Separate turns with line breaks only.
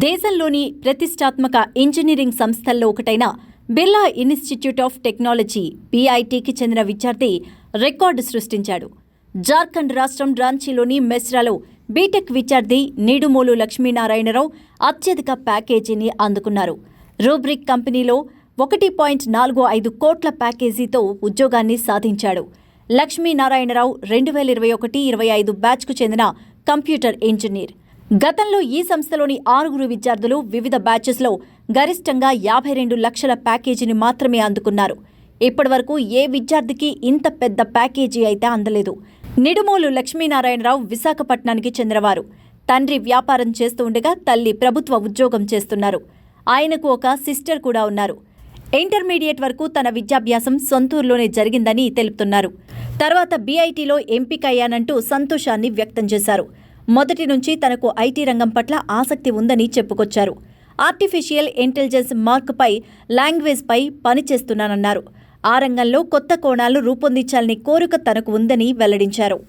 దేశంలోని ప్రతిష్టాత్మక ఇంజనీరింగ్ సంస్థల్లో ఒకటైన బిర్లా ఇన్స్టిట్యూట్ ఆఫ్ టెక్నాలజీ బీఐటీకి చెందిన విద్యార్థి రికార్డు సృష్టించాడు. జార్ఖండ్ రాష్ట్రం రాంచీలోని మెస్రాలో బీటెక్ విద్యార్థి నీడుమూలు లక్ష్మీనారాయణరావు అత్యధిక ప్యాకేజీని అందుకున్నారు. రూబ్రిక్ కంపెనీలో ఒకటి పాయింట్ నాలుగు ఐదు కోట్ల ప్యాకేజీతో ఉద్యోగాన్ని సాధించాడు. లక్ష్మీనారాయణరావు రెండు వేల ఇరవై ఒకటి ఇరవై ఐదు బ్యాచ్కు చెందిన కంప్యూటర్ ఇంజనీర్. గతంలో ఈ సంస్థలోని ఆరుగురు విద్యార్థులు వివిధ బ్యాచెస్లో గరిష్టంగా యాభై రెండు లక్షల ప్యాకేజీని మాత్రమే అందుకున్నారు. ఇప్పటివరకు ఏ విద్యార్థికి ఇంత పెద్ద ప్యాకేజీ అయితే అందలేదు. నిడుమోలు లక్ష్మీనారాయణరావు విశాఖపట్నానికి చెందినవారు. తండ్రి వ్యాపారం చేస్తూ ఉండగా తల్లి ప్రభుత్వ ఉద్యోగం చేస్తున్నారు. ఆయనకు ఒక సిస్టర్ కూడా ఉన్నారు. ఇంటర్మీడియట్ వరకు తన విద్యాభ్యాసం సొంతూరులోనే జరిగిందని తెలుపుతున్నారు. తర్వాత బీఐటీలో ఎంపికయ్యానంటూ సంతోషాన్ని వ్యక్తం చేశారు. మొదటి నుంచి తనకు ఐటీ రంగం పట్ల ఆసక్తి ఉందని చెప్పుకొచ్చారు. ఆర్టిఫిషియల్ ఇంటెలిజెన్స్ మార్క్పై లాంగ్వేజ్పై పనిచేస్తున్నానన్నారు. ఆ రంగంలో కొత్త కోణాలు రూపొందించాలని కోరిక తనకు ఉందని వెల్లడించారు.